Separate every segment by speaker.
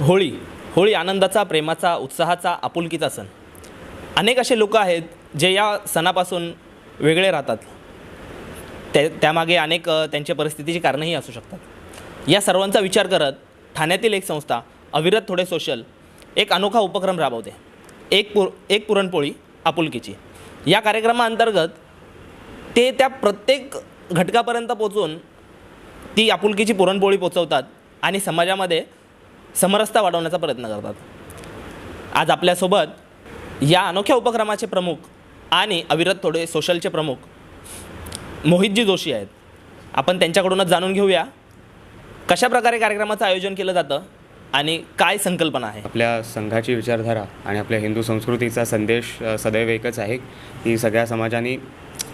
Speaker 1: होळी होळी आनंदाचा प्रेमाचा उत्साहाचा आपुलकीचा सण. अनेक असे लोक आहेत जे या सणापासून वेगळे राहतात. त्या त्यामागे अनेक त्यांच्या परिस्थितीची कारणंही असू शकतात. या सर्वांचा विचार करत ठाण्यातील एक संस्था अविरत थोडे सोशल एक अनोखा उपक्रम राबवते. एक पुर एक पुरणपोळी आपुलकीची. या कार्यक्रमाअंतर्गत ते त्या प्रत्येक घटकापर्यंत पोचून ती आपुलकीची पुरणपोळी पोचवतात आणि समाजामध्ये समरसता वाढवण्याचा प्रयत्न करतात. आज आपल्यासोबत या अनोख्या उपक्रमाचे प्रमुख आणि अविरत थोडे सोशलचे प्रमुख मोहितजी जोशी आहेत. आपण त्यांच्याकडूनच जाणून घेऊया कशा प्रकारे कार्यक्रमाचं आयोजन केलं जातं आणि काय संकल्पना आहे.
Speaker 2: आपल्या संघाची विचारधारा आणि आपल्या हिंदू संस्कृतीचा संदेश सदैव एकच आहे की सगळ्या समाजाने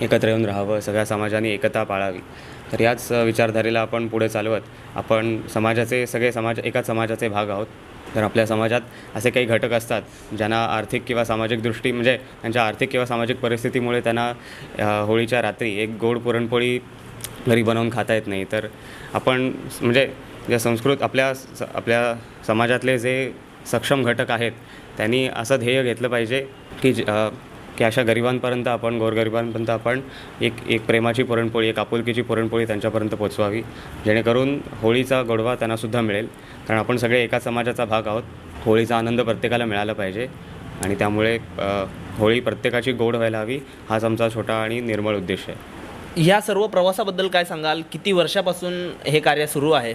Speaker 2: एकत्र येऊन राहावं सगळ्या समाजाने एकता पाळावी. तर याच विचारधारेला आपण पुढे चालवत आपण समाजाचे सगळे समाज एकाच समाजाचे भाग आहोत. तर आपल्या समाजात असे काही घटक असतात ज्यांना आर्थिक किंवा सामाजिक दृष्टी म्हणजे त्यांच्या आर्थिक किंवा सामाजिक परिस्थितीमुळे त्यांना होळीच्या रात्री एक गोड पुरणपोळी घरी बनवून खाता येत नाही. तर आपण म्हणजे ज्या संस्कृत आपल्या स आपल्या समाजातले जे सक्षम घटक आहेत त्यांनी असं ध्येय घेतलं पाहिजे की की अशा गरिबांपर्यंत आपण गोरगरिबांपर्यंत आपण एक एक प्रेमाची पुरणपोळी एक आपुलकीची पुरणपोळी त्यांच्यापर्यंत पोचवावी. जेणेकरून होळीचा गोडवा त्यांनासुद्धा मिळेल. कारण आपण सगळे एका समाजाचा भाग आहोत. होळीचा आनंद प्रत्येकाला मिळाला पाहिजे. आणि त्यामुळे होळी प्रत्येकाची गोड व्हायला हवी हाच आमचा छोटा आणि निर्मळ उद्देश आहे.
Speaker 1: ह्या सर्व प्रवासाबद्दल काय सांगाल? किती वर्षापासून हे कार्य सुरू आहे?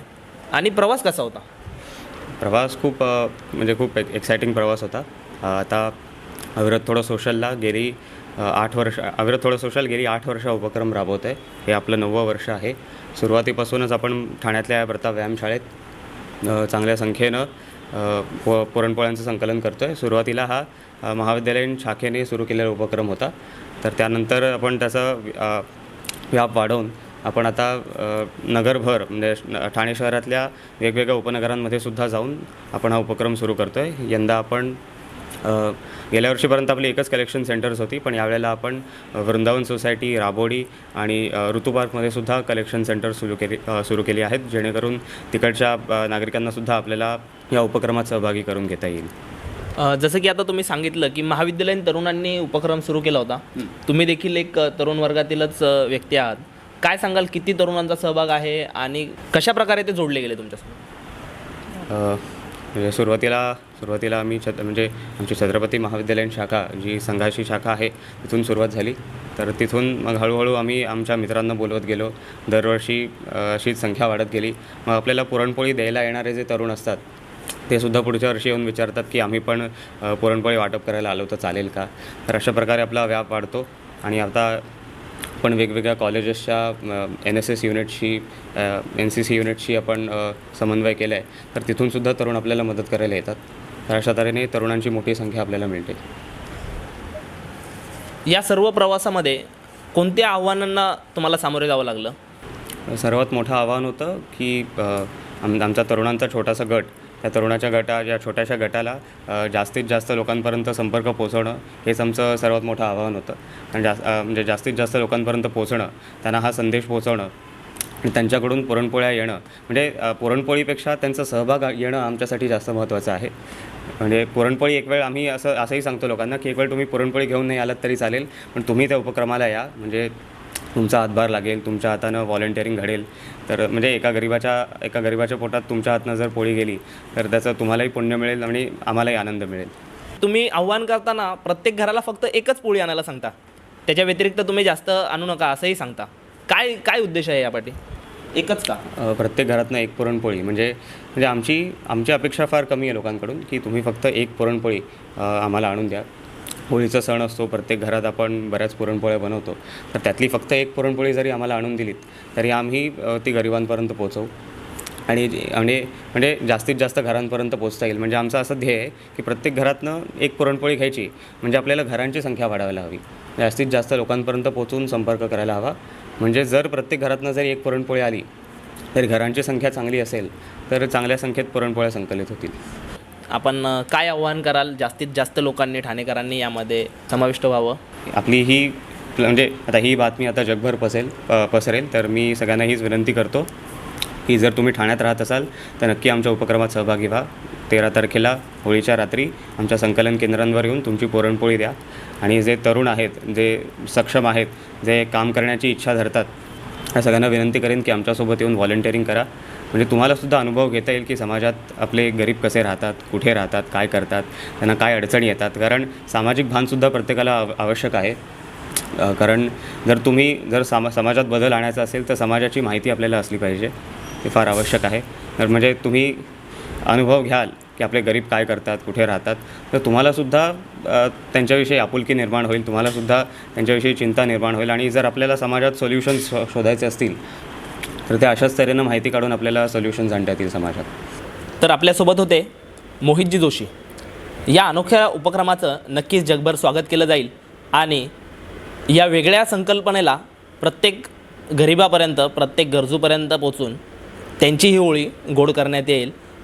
Speaker 1: आणि प्रवास कसा होता?
Speaker 2: प्रवास खूप म्हणजे खूप एक एक्सायटिंग प्रवास होता. आता अविरत थोडं सोशलला गेली आठ वर्ष अविरत थोडं सोशल गेली आठ वर्ष उपक्रम राबवत. आहे हे आपलं नववं वर्ष आहे. सुरुवातीपासूनच आपण ठाण्यातल्या या प्रताप व्यायामशाळेत चांगल्या संख्येनं प पुरणपोळ्यांचं संकलन करतो आहे सुरुवातीला हा महाविद्यालयीन शाखेने सुरू केलेला उपक्रम होता. तर त्यानंतर आपण त्याचा व्याप वाढवून आपण आता नगरभर म्हणजे ठाणे शहरातल्या वेगवेगळ्या उपनगरांमध्ये सुद्धा जाऊन आपण हा उपक्रम सुरू करतो आहे यंदा आपण गेल्या वर्षीपर्यंत आपली एकच कलेक्शन सेंटर्स होती पण यावेळेला आपण वृंदावन सोसायटी राबोडी आणि अ, ऋतू पार्कमध्ये सुद्धा कलेक्शन सेंटर सुरू केली सुरू केली आहेत जेणेकरून तिकडच्या नागरिकांनासुद्धा आपल्याला या उपक्रमात सहभागी करून घेता येईल.
Speaker 1: जसं की आता तुम्ही सांगितलं की महाविद्यालयीन तरुणांनी उपक्रम सुरू केला होता. तुम्ही देखील एक तरुण वर्गातीलच व्यक्ती आहात. काय सांगाल किती तरुणांचा सहभाग आहे आणि कशा प्रकारे ते जोडले गेले तुमच्यासोबत?
Speaker 2: म्हणजे सुरुवातीला सुरुवातीला आम्ही छत म्हणजे आमची छत्रपती महाविद्यालयीन शाखा जी संघाची शाखा आहे तिथून सुरुवात झाली. तर तिथून मग हळूहळू आम्ही आमच्या मित्रांना बोलवत गेलो. दरवर्षी अशी संख्या वाढत गेली. मग आपल्याला पुरणपोळी द्यायला येणारे जे तरुण असतात ते सुद्धा पुढच्या वर्षी येऊन विचारतात की आम्ही पण पुरणपोळी वाटप करायला आलो तर चालेल का? तर अशा प्रकारे आपला व्याप वाढतो. आणि आता पण वेगवेगळ्या कॉलेजेसच्या एन एस एस युनिटशी एन सी सी युनिटशी आपण समन्वय केला आहे तर तिथून सुद्धा तरुण आपल्याला मदत करायला येतात. तर अशा तऱ्हेने तरुणांची मोठी संख्या आपल्याला मिळते.
Speaker 1: या सर्व प्रवासामध्ये कोणत्या आव्हानांना तुम्हाला सामोरे जावं लागलं?
Speaker 2: सर्वात मोठं आव्हान होतं की आम आमचा तरुणांचा छोटासा गट त्या तरुणाच्या गटा या छोट्याशा गटाला जास्तीत जास्त लोकांपर्यंत संपर्क पोचवणं हेच आमचं सर्वात मोठं आव्हान होतं. आणि जास्त म्हणजे जास्तीत जास्त लोकांपर्यंत पोचणं त्यांना हा संदेश पोचवणं आणि त्यांच्याकडून पुरणपोळ्या येणं. म्हणजे पुरणपोळीपेक्षा त्यांचा सहभाग येणं आमच्यासाठी जास्त महत्त्वाचं आहे. म्हणजे पुरणपोळी एक वेळ आम्ही असं असंही सांगतो लोकांना की एक वेळ तुम्ही पुरणपोळी घेऊन नाही आलात तरी चालेल पण तुम्ही त्या उपक्रमाला या. म्हणजे तुमचा हातभार लागेल तुमच्या हातानं व्हॉलेंटिअरिंग घडेल. तर म्हणजे एका गरिबाच्या एका गरिबाच्या पोटात तुमच्या हातनं जर पोळी गेली तर त्याचं तुम्हालाही पुण्य मिळेल आणि आम्हालाही आनंद मिळेल.
Speaker 1: तुम्ही आव्हान करताना प्रत्येक घराला फक्त एकच पोळी आणायला सांगता. त्याच्या व्यतिरिक्त तुम्ही जास्त आणू नका असंही सांगता. काय काय उद्देश आहे यापाठी एकच का?
Speaker 2: प्रत्येक घरातनं एक पुरणपोळी. म्हणजे म्हणजे आमची आमची अपेक्षा फार कमी आहे लोकांकडून की तुम्ही फक्त एक पुरणपोळी आम्हाला आणून द्या. होळीचा सण असतो प्रत्येक घरात आपण बऱ्याच पुरणपोळ्या बनवतो. तर त्यातली फक्त एक पुरणपोळी जरी आम्हाला आणून दिलीत तरी आम्ही ती गरिबांपर्यंत पोचवू आणि आणि म्हणजे, म्हणजे जास्तीत जास्त घरांपर्यंत पोचता येईल. म्हणजे आमचं असं ध्येय आहे की प्रत्येक घरातनं एक पुरणपोळी घ्यायची म्हणजे आपल्याला घरांची संख्या वाढवायला हवी. जास्तीत जास्त लोकांपर्यंत पोचून संपर्क करायला हवा. म्हणजे जर प्रत्येक घरातनं जर एक पुरणपोळी आली तर घरांची संख्या चांगली असेल तर चांगल्या संख्येत पुरणपोळ्या संकलित होतील.
Speaker 1: आपण काय आव्हान कराल? जास्तीत जास्त लोकांनी ठाणेकरांनी यामध्ये समाविष्ट व्हावं?
Speaker 2: आपली ही म्हणजे आता ही बातमी आता जगभर पसेल प पसरेल तर मी सगळ्यांना हीच विनंती करतो की जर तुम्ही ठाण्यात राहत असाल तर नक्की आमच्या उपक्रमात सहभागी व्हा. तेरा तारखेला होळीच्या रात्री आमच्या संकलन केंद्रांवर येऊन तुमची पुरणपोळी द्या. आणि जे तरुण आहेत जे सक्षम आहेत जे काम करण्याची इच्छा धरतात या सगळ्यांना विनंती करेन की आमच्यासोबत येऊन व्हॉलेंटिअरिंग करा. म्हणजे तुम्हालासुद्धा अनुभव घेता येईल की समाजात आपले गरीब कसे राहतात कुठे राहतात काय करतात त्यांना काय अडचणी येतात. कारण सामाजिक भानसुद्धा प्रत्येकाला आवश्यक आहे. कारण जर तुम्ही जर सामा समाजात बदल आणायचा असेल तर समाजाची माहिती आपल्याला असली पाहिजे. ते फार आवश्यक आहे. तर म्हणजे तुम्ही अनुभव घ्याल. की आपले गरीब काय करतात कुठे राहतात तर तुम्हालासुद्धा त्यांच्याविषयी आपुलकी निर्माण होईल तुम्हालासुद्धा त्यांच्याविषयी चिंता निर्माण होईल आणि जर आपल्याला समाजात सोल्युशन्स शोधायचे असतील तर ते अशाच तऱ्हेनं माहिती काढून आपल्याला सोल्युशन्स आणता येतील समाजात.
Speaker 1: तर आपल्यासोबत होते मोहितजी जोशी. या अनोख्या उपक्रमाचं नक्कीच जगभर स्वागत केलं जाईल आणि या वेगळ्या संकल्पनेला प्रत्येक गरिबापर्यंत प्रत्येक गरजूपर्यंत पोचून त्यांची ही होळी गोड करण्यात येईल.